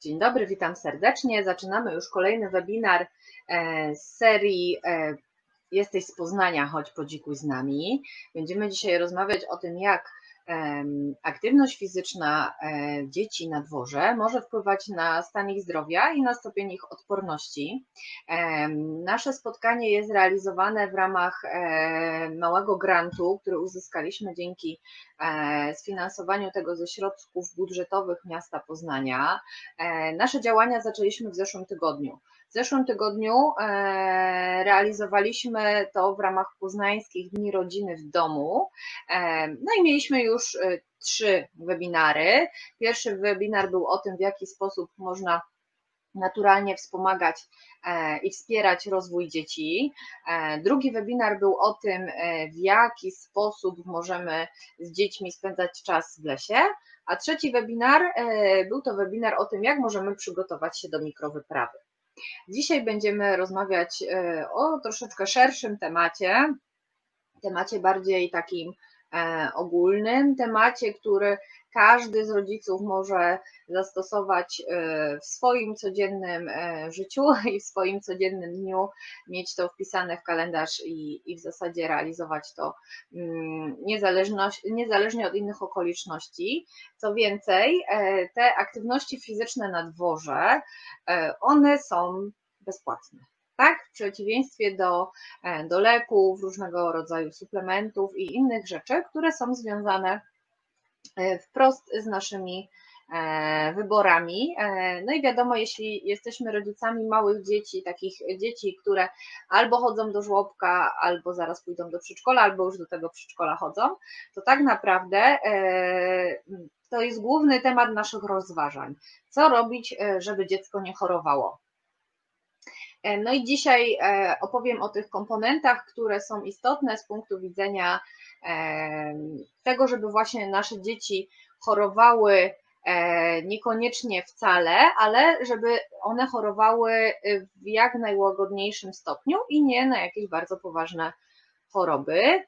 Dzień dobry, witam serdecznie. Zaczynamy już kolejny webinar e, z serii e, Jesteś z Poznania, chodź podzikuj z nami. Będziemy dzisiaj rozmawiać o tym, jak aktywność fizyczna e, dzieci na dworze może wpływać na stan ich zdrowia i na stopień ich odporności. Nasze spotkanie jest realizowane w ramach małego grantu, który uzyskaliśmy dzięki sfinansowaniu tego ze środków budżetowych miasta Poznania. E, nasze działania zaczęliśmy w zeszłym tygodniu. W zeszłym tygodniu e, realizowaliśmy to w ramach poznańskich Dni Rodziny w Domu. E, no i mieliśmy już trzy webinary. Pierwszy webinar był o tym, w jaki sposób można naturalnie wspomagać i wspierać rozwój dzieci. Drugi webinar był o tym, w jaki sposób możemy z dziećmi spędzać czas w lesie. A trzeci webinar był to webinar o tym, jak możemy przygotować się do mikrowyprawy. Dzisiaj będziemy rozmawiać e, o troszeczkę szerszym temacie, temacie bardziej takim e, ogólnym, temacie, który każdy z rodziców może zastosować e, w swoim codziennym życiu i w swoim codziennym dniu, mieć to wpisane w kalendarz i, i w zasadzie realizować to mm, niezależnie od innych okoliczności. Co więcej, te aktywności fizyczne na dworze, one są bezpłatne. Tak, w przeciwieństwie do, e, do leków, różnego rodzaju suplementów i innych rzeczy, które są związane e, wprost z naszymi e, wyborami. No i wiadomo, jeśli jesteśmy rodzicami małych dzieci, takich dzieci, które albo chodzą do żłobka, albo zaraz pójdą do przedszkola, albo już do tego przedszkola chodzą, to tak naprawdę to jest główny temat naszych rozważań. Co robić, żeby dziecko nie chorowało? E, no i dzisiaj e, opowiem o tych komponentach, które są istotne z punktu widzenia e, tego, żeby właśnie nasze dzieci chorowały niekoniecznie wcale, ale żeby one chorowały w jak najłagodniejszym stopniu i nie na jakieś bardzo poważne choroby.